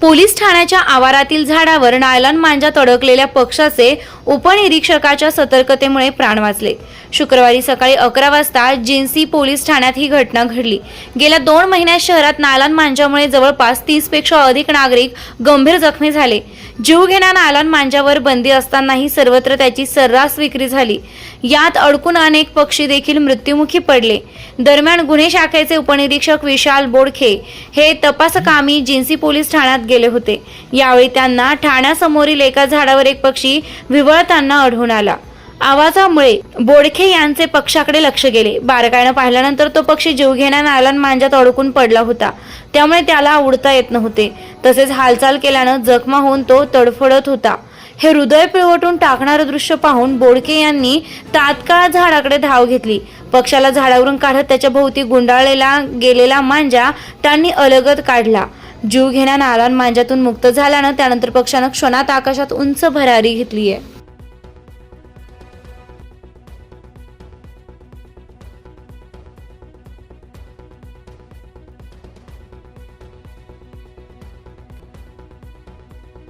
Police ठाण्याच्या आवारातील झाडावर नायलॉन मांजात अडकलेल्या पक्षाचे उपनिरीक्षकाच्या सतर्कतेमुळे प्राण वाचले. शुक्रवारी सकाळी अकरा वाजता जिन्सी पोलीस ठाण्यात ही घटना घडली. गेल्या दोन महिन्यात शहरात नायलॉन मांजामुळे जवळपास तीसपेक्षा अधिक नागरिक गंभीर जखमी झाले. जीवघेण्या नायलॉन मांजावर बंदी असतानाही सर्वत्र त्याची सर्रास विक्री झाली. यात अडकून अनेक पक्षी देखील मृत्युमुखी पडले. दरम्यान गुन्हे शाखेचे उपनिरीक्षक विशाल बोडखे हे तपासकामी जिन्सी पोलीस ठाण्यात गेले होते. यावेळी त्यांना ठाण्यासमोरील एका झाडावर एक पक्षी विवळताना आढळून आला. आवाजामुळे बोडखे यांचे पक्षाकडे लक्ष गेले. बारकाईनं पाहिल्यानंतर तो पक्षी जीवघेण्या नायलॉन मांजात अडकून पडला होता. त्यामुळे त्याला उडता येत नव्हते. तसेच हालचाल केल्यानं जखमा होऊन तो तडफडत होता. हे हृदय पिळवटून टाकणारं दृश्य पाहून बोडके यांनी तात्काळ झाडाकडे धाव घेतली. पक्षाला झाडावरून काढत त्याच्या भोवती गुंडाळलेला गेलेला मांजा त्यांनी अलगद काढला. जीव घेण्या नालान मांजातून मुक्त झाल्यानं त्यानंतर पक्षानं क्षणात आकाशात उंच भरारी घेतली आहे